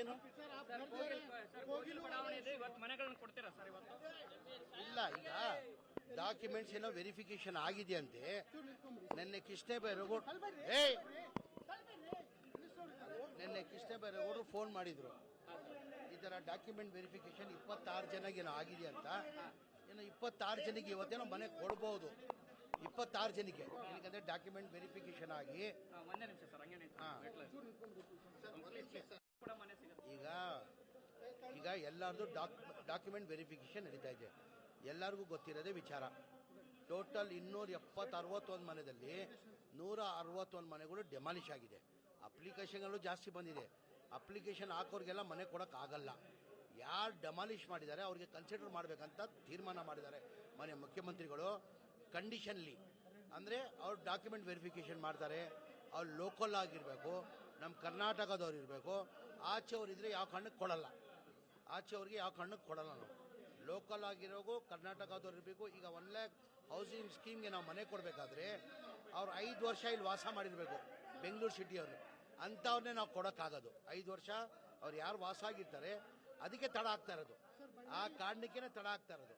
ಏನು? Sir ಕೋಗಿಲ್ sir ಬಡಾವಣೆ ಇದೆ. ಇವತ್ತು ಕೊಡ್ತೀರಾ ಸರ್ ಇವತ್ತು? ಇಲ್ಲ ಈಗ ಡಾಕ್ಯುಮೆಂಟ್ಸ್ ಏನೋ ವೆರಿಫಿಕೇಶನ್ ಆಗಿದೆಯಂತೆ. ನಿನ್ನೆ ಕೃಷ್ಣ ಬೈರೇಗೌಡ ನಿನ್ನೆ ಕೃಷ್ಣ ಬೈರೇಗೌಡರು ಫೋನ್ ಮಾಡಿದ್ರು. ಈ ತರ ಡಾಕ್ಯುಮೆಂಟ್ ವೆರಿಫಿಕೇಶನ್ ಇಪ್ಪತ್ತಾರು ಜನಗೆ ಏನೋ ಆಗಿದೆ ಅಂತ. ಏನೋ ಇಪ್ಪತ್ತಾರು ಜನಕ್ಕೆ ಇವತ್ತೇನೋ ಮನೆ ಕೊಡ್ಬೋದು. ಇಪ್ಪತ್ತಾರು ಜನಕ್ಕೆ. ಏನಕ್ಕೆ ಡಾಕ್ಯುಮೆಂಟ್ ವೆರಿಫಿಕೇಶನ್ ಆಗಿ ಎಲ್ಲರದು ಡಾಕ್ಯುಮೆಂಟ್ ವೆರಿಫಿಕೇಶನ್ ನಡೀತಾ ಇದೆ. ಎಲ್ಲರಿಗೂ ಗೊತ್ತಿರೋದೇ ವಿಚಾರ. ಟೋಟಲ್ ಇನ್ನೂರ ಎಪ್ಪತ್ತು ಅರವತ್ತೊಂದು ಮನೆಯಲ್ಲಿ ನೂರ ಅರವತ್ತೊಂದು ಮನೆಗಳು ಡೆಮಾಲಿಷ್ ಆಗಿದೆ. ಅಪ್ಲಿಕೇಶನ್ಗಳು ಜಾಸ್ತಿ ಬಂದಿದೆ. ಅಪ್ಲಿಕೇಶನ್ ಹಾಕೋರಿಗೆಲ್ಲ ಮನೆ ಕೊಡೋಕ್ಕಾಗಲ್ಲ ಯಾರು ಡೆಮಾಲಿಷ್ ಮಾಡಿದ್ದಾರೆ ಅವ್ರಿಗೆ ಕನ್ಸಿಡರ್ ಮಾಡಬೇಕಂತ ತೀರ್ಮಾನ ಮಾಡಿದ್ದಾರೆ. ಮನೆ ಮುಖ್ಯಮಂತ್ರಿಗಳು ಕಂಡೀಷನ್ಲಿ ಅಂದರೆ ಅವ್ರು ಡಾಕ್ಯುಮೆಂಟ್ ವೆರಿಫಿಕೇಶನ್ ಮಾಡ್ತಾರೆ. ಅವ್ರು ಲೋಕಲ್ ಆಗಿರಬೇಕು. ನಮ್ಮ ಕರ್ನಾಟಕದವ್ರು ಇರಬೇಕು. ಆಚೆ ಇದ್ರೆ ಯಾವ ಕಾರಣಕ್ಕೆ ಕೊಡಲ್ಲ. ಆಚೆಯವ್ರಿಗೆ ಯಾವ ಕಾರಣಕ್ಕೆ ಕೊಡಲ್ಲ ನಾವು. ಲೋಕಲ್ ಆಗಿರೋಗು ಕರ್ನಾಟಕದವ್ರು ಇರಬೇಕು ಈಗ ಒನ್ ಲ್ಯಾಕ್ ಹೌಸಿಂಗ್ ಸ್ಕೀಮ್ಗೆ ನಾವು ಮನೆ ಕೊಡಬೇಕಾದ್ರೆ ಅವ್ರು ಐದು ವರ್ಷ ಇಲ್ಲಿ ವಾಸ ಮಾಡಿರಬೇಕು ಬೆಂಗಳೂರು ಸಿಟಿಯವರು ಅಂಥವ್ರನ್ನೇ ನಾವು ಕೊಡೋಕ್ಕಾಗೋದು. ಐದು ವರ್ಷ ಅವ್ರು ಯಾರು ವಾಸ ಆಗಿರ್ತಾರೆ, ಅದಕ್ಕೆ ತಡ ಆಗ್ತಾ ಇರೋದು. ಆ ಕಾರಣಕ್ಕೇನೆ ತಡ ಆಗ್ತಾ ಇರೋದು.